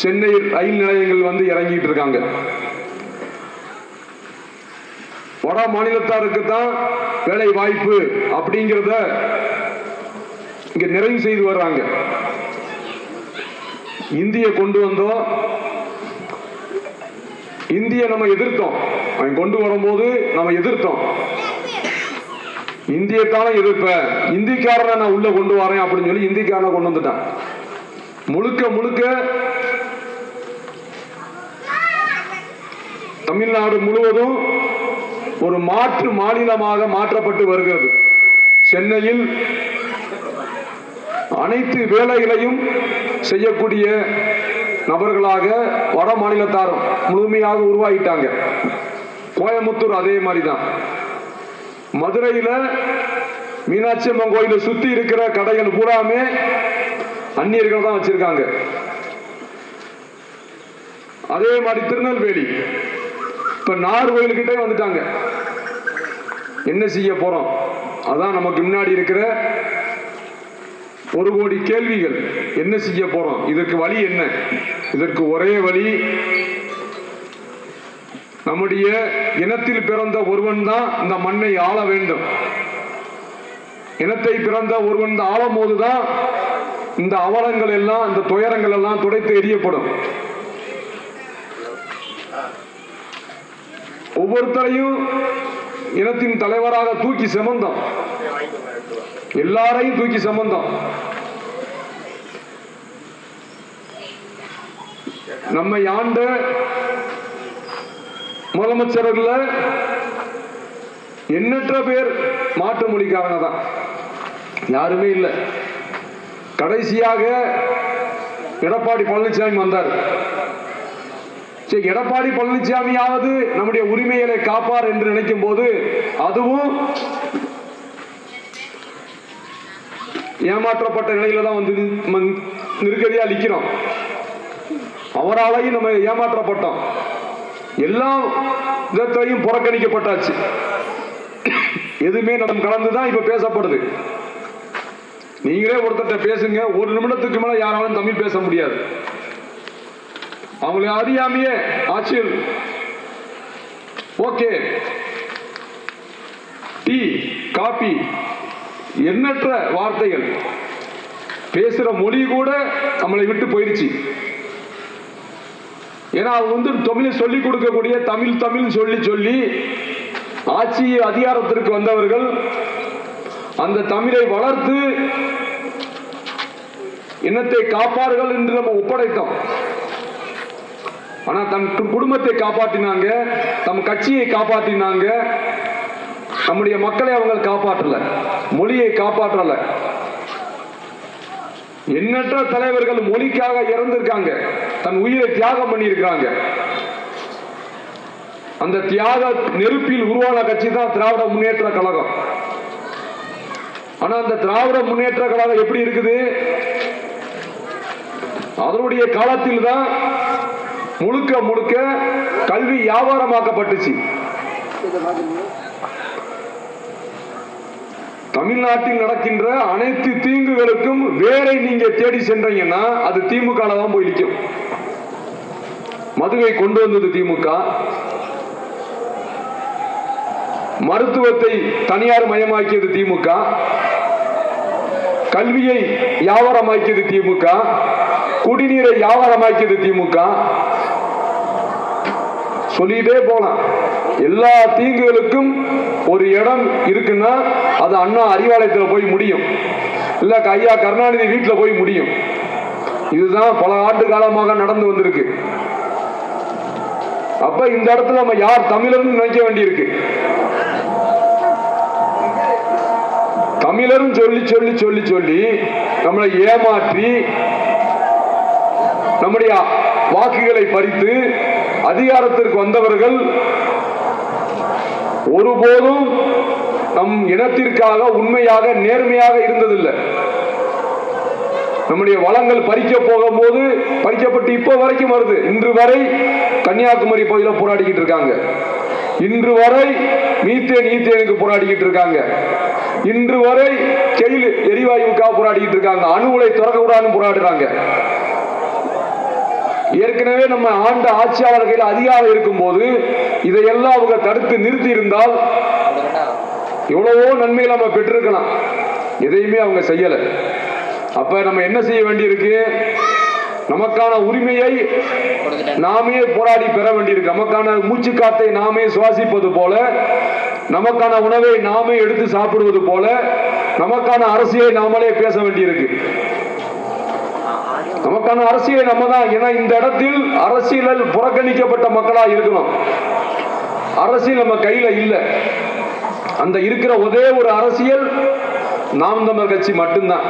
சென்னை ரயில் நிலையங்கள் வந்து இறங்கிட்டு இருக்காங்க. வட மாநிலத்தாருக்கு தான் வேலை வாய்ப்பு அப்படிங்கிறத இங்க நிறைவு செய்து வர்றாங்க. இந்திய கொண்டு வந்தோம். இந்திய நம்ம எதிர்த்தோம். அவன் கொண்டு வரும்போது நம்ம எதிர்த்தோம். இந்தியத்தான எதிர்ப்ப. இந்திக்காரனை நான் உள்ள கொண்டு வரேன் அப்படின்னு சொல்லி இந்திக்காரனை கொண்டு வந்துட்டான். முழுக்க முழுக்க தமிழ்நாடு முழுவதும் ஒரு மாற்று மாநிலமாக மாற்றப்பட்டு வருகிறது. சென்னையில் அனைத்து வேலைகளையும் செய்யக்கூடிய நபர்களாக வட மாநிலத்தார் முழுமையாக உருவாகிட்டாங்க. கோயம்புத்தூர் அதே மாதிரி தான் மதுரையில் மீனாட்சி அம்மன் கோயிலை சுற்றி இருக்கிற கடைகள் பூராமே அந்நியர்கள் தான் வச்சிருக்காங்க. அதே மாதிரி திருநெல்வேலி. இப்ப நார்கோயிலுக்கிட்டே வந்துட்டாங்க. என்ன செய்ய போறோம்? அதான் நமக்கு முன்னாடி இருக்கிற ஒரு கோடி கேள்விகள். என்ன செய்ய போறோம்? இதற்கு வழி என்ன? இதற்கு ஒரே வழி நம்முடைய இனத்தில் பிறந்த ஒருவன் தான் இந்த மண்ணை ஆள வேண்டும். இனத்தை பிறந்த ஒருவன் தான் ஆளும் போதுதான் இந்த அவலங்கள் எல்லாம் இந்த துயரங்கள் எல்லாம் துடைத்து எரியப்படும். ஒவ்வொருத்தரையும் இனத்தின் தலைவராக தூக்கி செமந்தம் எல்லாரையும் தூக்கி சம்பந்தம் நம்மை ஆண்ட முதலமைச்சர்கள் எண்ணற்ற பேர் மாற்று மொழிக்காரங்க தான். யாருமே இல்லை. கடைசியாக எடப்பாடி பழனிசாமி வந்தார். சரி எடப்பாடி பழனிசாமியாவது நம்முடைய உரிமைகளை காப்பார் என்று நினைக்கும் போது அதுவும் ஏமாற்றப்பட்ட நிலையில தான் வந்து ம- நிற்கிறோம் அவராலையும் நம்ம ஏமாற்றப்பட்டோம். எல்லா விதத்தையும் புறக்கணிக்கப்பட்டாச்சு. எதுவுமே நம்ம கலந்துதான் இப்ப பேசப்படுது. நீங்களே ஒருத்தர்ட்ட பேசுங்க. ஒரு நிமிடத்துக்கு மேல யாராலும் தமிழ் பேச முடியாது. அவங்களை அறியாமையே ஆட்சியில் ஓகே. டீ காபி எண்ணற்ற வார்த்தைகள். பேசுற மொழி கூட நம்மளை விட்டு போயிருச்சு. ஏன்னா அவங்க வந்து தமிழை சொல்லிக் கொடுக்கக்கூடிய தமிழ் தமிழ் சொல்லி சொல்லி ஆட்சி அதிகாரத்திற்கு வந்தவர்கள் அந்த தமிழை வளர்த்து இனத்தை காப்பார்கள் என்று நம்ம ஒப்படைத்தோம். ஆனா தன் குடும்பத்தை காப்பாற்றினாங்க தம் கட்சியை காப்பாற்றினாங்க நம்முடைய மக்களை அவங்க காப்பாற்றல மொழியை காப்பாற்றல. எண்ணற்ற தலைவர்கள் மொழிக்காக இறந்திருக்காங்க தன் உயிரை தியாகம் பண்ணியிருக்காங்க அந்த தியாக நெருப்பில் உருவான கட்சி தான் திராவிட முன்னேற்ற கழகம். ஆனா அந்த திராவிட முன்னேற்ற கழகம் எப்படி இருக்குது? அதனுடைய காலத்தில் தான் முழுக்க முழுக்க கல்வி வியாபாரமாக்கப்பட்டுச்சு. தமிழ்நாட்டில் நடக்கின்ற அனைத்து தீங்குகளுக்கும் வேரை நீங்க தேடி சென்றீங்கன்னா அது திமுக தான் போய் நிற்கும் மதுவை கொண்டு வந்தது திமுக. மருத்துவத்தை தனியார் மயமாக்கியது திமுக. கல்வியை வியாபாரமாக்கியது திமுக. குடிநீரை வியாபாரமாக்கியது திமுக. சொல்லிட்டே போலாம். எல்லா தீங்குகளுக்கும் ஒரு இடம் இருக்குன்னா அது அண்ணா அறிவாலயத்தில் போய் முடியும். இல்ல ஐயா கருணாநிதி வீட்டில் போய் முடியும். இதுதான் பல ஆண்டு காலமாக நடந்து வந்திருக்கு. அப்ப இந்த இடத்துல நம்ம யார் தமிழர்னு நினைக்க வேண்டியிருக்கு? தமிழரும் சொல்லி சொல்லி சொல்லி சொல்லி நம்மளை ஏமாற்றி நம்முடைய வாக்குகளை பறித்து அதிகாரத்திற்கு வந்தவர்கள் ஒருபோதும் நம் இனத்திற்காக உண்மையாக நேர்மையாக இருந்ததில்லை. நம்முடைய வளங்கள் பறிக்க போகும்போது பறிக்கப்பட்டு இப்போ வரைக்கும் வருது. இன்று வரை கன்னியாகுமரி பகுதியில் போராடிக்கிட்டு இருக்காங்க. இன்று வரை மீத்தேன் ஈத்தேனுக்கு போராடிக்கிட்டு இருக்காங்க. இன்று வரை கெயில் எரிவாயுவுக்காக போராடிக்கிட்டு இருக்காங்க. அணு உலை திறக்க கூடாதுன்னு போராடுறாங்க. ஏற்கனவே நம்ம ஆண்ட ஆட்சியாளர் கையில் அதிகாரம் இருக்கும்போது இதையெல்லாம் அவங்க தடுத்து நிறுத்தி இருந்தால் எவ்வளவோ நன்மைகள் நம்ம பெற்றிருக்கலாம். எதையுமே அவங்க செய்யல. அப்ப நம்ம என்ன செய்ய வேண்டியிருக்கு? நமக்கான உரிமையை நாமே போராடி பெற வேண்டியிருக்கு. நமக்கான மூச்சு காத்தை நாமே சுவாசிப்பது போல நமக்கான உணவை நாமே எடுத்து சாப்பிடுவது போல நமக்கான அரசியலை நாமளே பேச வேண்டியிருக்கு. நமக்கான அரசியலை நம்ம தான் ஏன்னா இந்த இடத்தில் அரசியலில் புறக்கணிக்கப்பட்ட மக்களாக இருக்கணும். அரசியல் நம்ம கையில் இல்லை. அந்த இருக்கிற ஒரே ஒரு அரசியல் நாம் தமிழர் கட்சி மட்டும்தான்.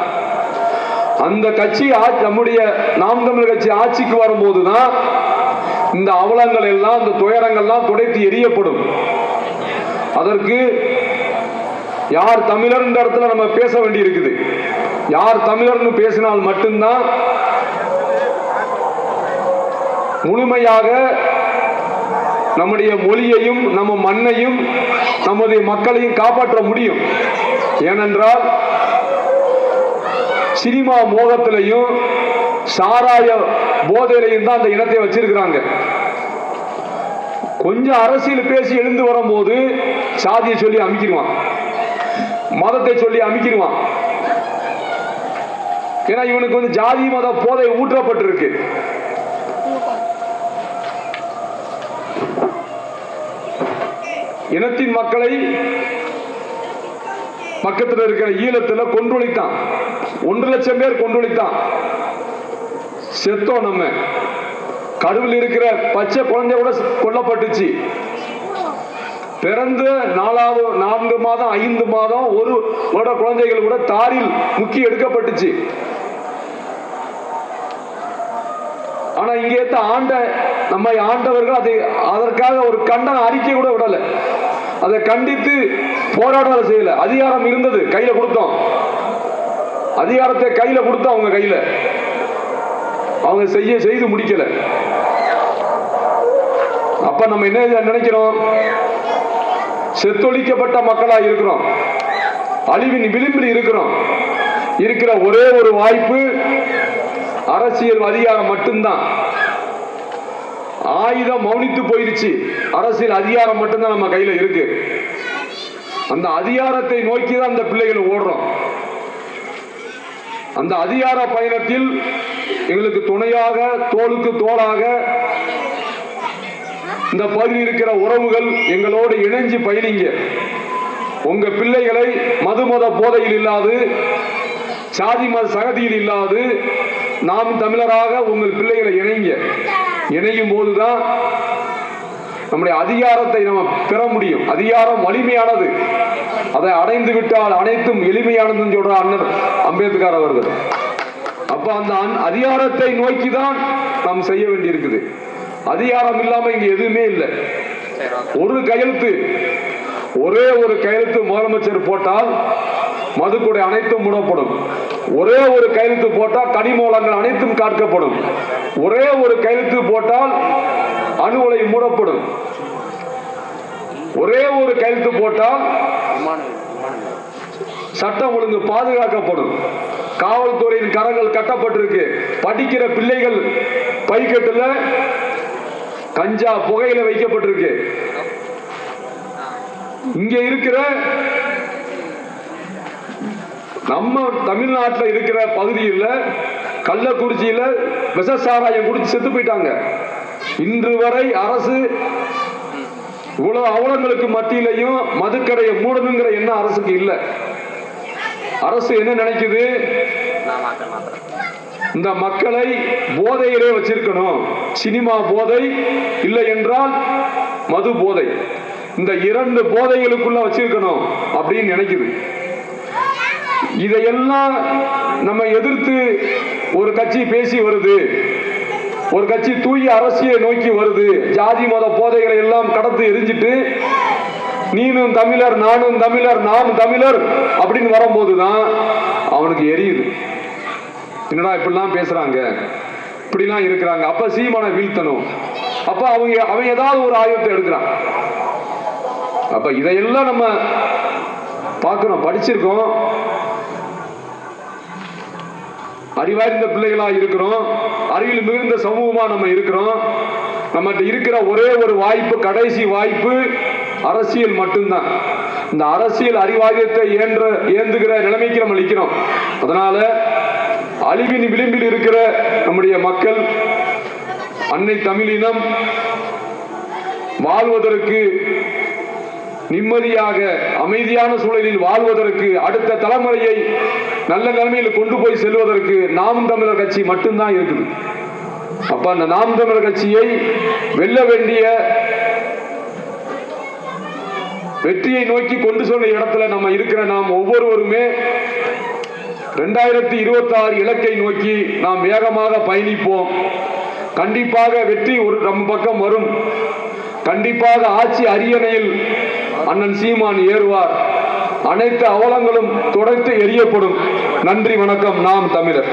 அந்த கட்சி நம்முடைய நாம் தமிழர் கட்சி ஆட்சிக்கு வரும்போது தான் இந்த அவலங்கள் எல்லாம் இந்த துயரங்கள்லாம் துடைத்து எரியப்படும். அதற்கு யார் தமிழர் இந்த இடத்துல நம்ம பேச வேண்டி இருக்குது யார் தமிழர்னு பேசினால் மட்டும்தான் முழுமையாக நம்முடைய மொழியையும் நம்ம மண்ணையும் நமது மக்களையும் காப்பாற்ற முடியும். ஏனென்றால் சினிமா மோகத்திலையும் சாராய போதையிலையும் தான் அந்த இனத்தை வச்சிருக்கிறாங்க. கொஞ்சம் அரசியல் பேசி எழுந்து வரும்போது சாதியை சொல்லி அமைக்கிடுவான். மதத்தை சொல்லி அமைக்கிடுவான். ஏன்னா இவனுக்கு வந்து ஜாதி மத போதை ஊற்றப்பட்டிருக்கு. இனத்தின் மக்களை பக்கத்தில் இருக்கிற ஈழத்துல கொன்றொழித்தான். ஒன்று லட்சம் பேர் கொன்றொழித்தான். செத்தோம் நம்ம. கடவுள் இருக்கிற பச்சை குழந்தை கூட கொல்லப்பட்டுச்சு. பிறந்து நாலாவது நான்கு மாதம் ஐந்து மாதம் ஒரு வருட குழந்தைகள் கூட தாரில் முக்கி எடுக்கப்பட்டுச்சு. ஆனா இங்கே ஆண்ட நம்மை ஆண்டவர்கள் அதை அதற்காக ஒரு கண்டன அறிக்கை கூட விடலை. அதை கண்டித்து போராட்டம் செய்யல. அதிகாரம் இருந்தது கையில கொடுத்தோம். அதிகாரத்தை கையில கொடுத்தோம் அவங்க கையில. அவங்க செய்ய செய்து முடிக்கல. அப்ப நம்ம என்ன நினைக்கிறோம்? செத்தொழிக்கப்பட்ட மக்களா இருக்கிறோம். அழிவின் விளிம்பில் இருக்கிறோம். இருக்கிற ஒரே ஒரு வாய்ப்பு அரசியல் அதிகாரம் மட்டும்தான். ஆயுதம் மௌனித்து போயிருச்சு. அரசியல் அதிகாரம் மட்டும்தான் நம்ம கையில இருக்கு. அந்த அதிகாரத்தை நோக்கி தான் அந்த பிள்ளைகள் ஓடுறோம். அந்த அதிகார பயணத்தில் எங்களுக்கு துணையாக தோளுக்கு தோளாக இந்த பகுதியில் இருக்கிற உறவுகள் எங்களோடு இணைஞ்சு பயணிங்க உங்க பிள்ளைகளை மதுமத போதையில் இல்லாது சாதி மத சகதியில் இல்லாது நாம் தமிழராக உங்கள் பிள்ளைகளை இணைங்க. இணையும் போதுதான் நம்முடைய அதிகாரத்தை நம்ம பெற முடியும். அதிகாரம் வலிமையானது. அதை அடைந்து விட்டால் அனைத்தும் எளிமையானதுன்னு சொல்ற அண்ணன் அம்பேத்கர் அவர்கள். அப்ப அந்த அன்- அதிகாரத்தை நோக்கி தான் நாம் செய்ய வேண்டியிருக்குது. அதிகாரம் இல்லாம இங்க எதுவுமே இல்லை. ஒரு கையெழுத்து ஒரே ஒரு கையெழுத்து முதலமைச்சர் போட்டால் மதுக்குடை அனைத்தும் மூடப்படும். ஒரே ஒரு கையெழுத்து போட்டால் கனிமூலங்கள் அனைத்தும் காக்கப்படும் ஒரே ஒரு கையெழுத்து போட்டால் அணு உலை மூடப்படும். ஒரே ஒரு கையெழுத்து போட்டால் சட்டம் ஒழுங்கு பாதுகாக்கப்படும். காவல்துறையின் கரங்கள் கட்டப்பட்டிருக்கு. படிக்கிற பிள்ளைகள் பைக்கெட்டுல கஞ்சா புகையில வைக்கப்பட்டிருக்கு. இங்க இருக்கிற நம்ம தமிழ்நாட்டில் இருக்கிற பகுதியில் கள்ளக்குறிச்சியில் விஷ சாராயம் குடிச்சு செத்து போயிட்டாங்க. இன்று வரை அரசு இவ்வளவு அவலங்களுக்கு மத்தியிலையும் மதுக்கடையை மூடணுங்கிற எண்ணம் அரசுக்கு இல்லை. அரசு என்ன நினைக்குது? இந்த மக்களை போதையிலே வச்சிருக்கணும். சினிமா போதை இல்லை என்றால் மது போதை. இந்த இரண்டு போதைகளுக்குள்ள வச்சிருக்கணும் அப்படின்னு நினைக்குது. இதையெல்லாம் நம்ம எதிர்த்து ஒரு கட்சி பேசி வருது. ஒரு கட்சி தூய அரசியலை நோக்கி வருது. ஜாதி மத போதைகளை எல்லாம் கடந்து எரிஞ்சிட்டு நீனும் தமிழர் நானும் தமிழர் நாம் தமிழர் அப்படின்னு வரும்போதுதான் அவனுக்கு எரியுது. என்னடா இப்படிலாம் பேசுறாங்க? இப்படிலாம் இருக்கிறாங்க. அப்ப சீமான வீழ்த்தணும். அப்ப அவங்க அவன் ஏதாவது ஒரு ஆயுதத்தை எடுக்கிறான். அப்ப இதையெல்லாம் நம்ம பார்க்கணும் படிச்சிருக்கோம். அறிவார்ந்த பிள்ளைகளா இருக்கிறோம். அறிவில் மிகுந்த சமூகமா நம்ம இருக்கிறோம். நம்மகிட்ட இருக்கிற ஒரே ஒரு வாய்ப்பு கடைசி வாய்ப்பு அரசியல் மட்டும்தான். இந்த அரசியல் அறிவாரியத்தை ஏன்ற ஏந்துகிற நிலைமைக்கு நம்ம நிற்கிறோம். அதனால அழிவின் விளிம்பில் இருக்கிற நம்முடைய மக்கள் அன்னை தமிழினம் வாழ்வதற்கு நிம்மதியாக அமைதியான சூழலில் வாழ்வதற்கு அடுத்த தலைமுறையை நல்ல நிலைமையில் கொண்டு போய் செல்வதற்கு நாம் தமிழர் கட்சி மட்டும்தான் இருக்குது. அப்ப அந்த நாம் தமிழர் கட்சியை வெல்ல வேண்டிய வெற்றியை நோக்கி கொண்டு செல்ல இடத்துல நம்ம இருக்கிற நாம் ஒவ்வொருவருமே ரெண்டாயிரத்தி இருபத்தி ஆறு இலக்கை நோக்கி நாம் வேகமாக பயணிப்போம். கண்டிப்பாக வெற்றி ஒரு நம்ம பக்கம் வரும். கண்டிப்பாக ஆட்சி அரியணையில் அண்ணன் சீமான் ஏறுவார். அனைத்து அவலங்களும் துடைத்து எரியப்படும். நன்றி வணக்கம். நாம் தமிழர்.